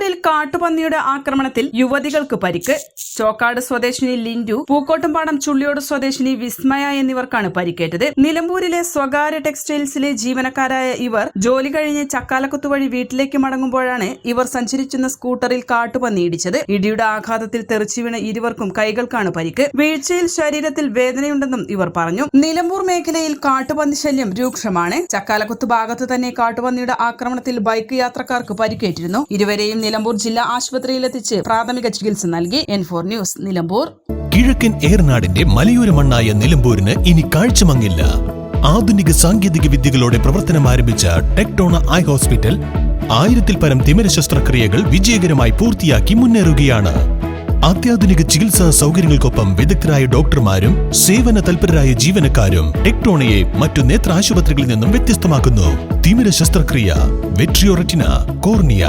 നിലമ്പൂരിൽ കാട്ടുപന്നിയുടെ ആക്രമണത്തിൽ യുവതികൾക്ക് പരിക്ക്. ചോക്കാട് സ്വദേശിനി ലിൻഡു പൂക്കോട്ടുംപാടം ചുള്ളിയോട് സ്വദേശിനി വിസ്മയ എന്നിവർക്കാണ് പരിക്കേറ്റത്. നിലമ്പൂരിലെ സ്വകാര്യ ടെക്സ്റ്റൈൽസിലെ ജീവനക്കാരായ ഇവർ ജോലി കഴിഞ്ഞ് ചക്കാലക്കുത്ത് വഴി വീട്ടിലേക്ക് മടങ്ങുമ്പോഴാണ് ഇവർ സഞ്ചരിച്ചിരുന്ന സ്കൂട്ടറിൽ കാട്ടുപന്നി ഇടിച്ചത്. ഇടിയുടെ ആഘാതത്തിൽ തെറിച്ചു വീണ ഇരുവർക്കും കൈകൾക്കാണ് പരിക്ക്. വീഴ്ചയിൽ ശരീരത്തിൽ വേദനയുണ്ടെന്നും ഇവർ പറഞ്ഞു. നിലമ്പൂർ മേഖലയിൽ കാട്ടുപന്നി ശല്യം രൂക്ഷമാണ്. ചക്കാലക്കുത്ത് ഭാഗത്ത് തന്നെ കാട്ടുപന്നിയുടെ ആക്രമണത്തിൽ ബൈക്ക് യാത്രക്കാർക്ക് പരിക്കേറ്റിരുന്നു. ഇരുവരെയും ജില്ലാ ആശുപത്രിയിലെത്തിച്ച് പ്രാഥമിക ചികിത്സ നൽകി എൻ ഫോർ ന്യൂസ് നിലമ്പൂർ. കിഴക്കൻ ഏറനാടിന്റെ മലയോര മണ്ണായ നിലമ്പൂരിന് ഇനി കാഴ്ചമങ്ങില്ല. ആധുനിക സാങ്കേതിക വിദ്യകളോടെ പ്രവർത്തനം ആരംഭിച്ച ടെക്ടോണ ഐ ഹോസ്പിറ്റൽ ആയിരത്തിൽ പരം തിമിര ശസ്ത്രക്രിയകൾ വിജയകരമായി പൂർത്തിയാക്കി മുന്നേറുകയാണ്. അത്യാധുനിക ചികിത്സാ സൗകര്യങ്ങൾക്കൊപ്പം വിദഗ്ധരായ ഡോക്ടർമാരും സേവന തൽപരരായ ജീവനക്കാരും ടെക്ടോണയെ മറ്റു നേത്ര ആശുപത്രികളിൽ നിന്നും വ്യത്യസ്തമാക്കുന്നു. തിമിര ശസ്ത്രക്രിയ vitreoretina cornea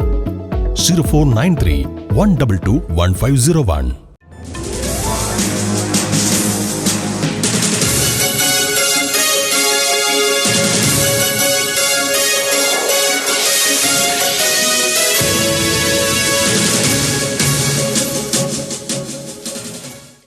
Zero four nine three one double two one five zero one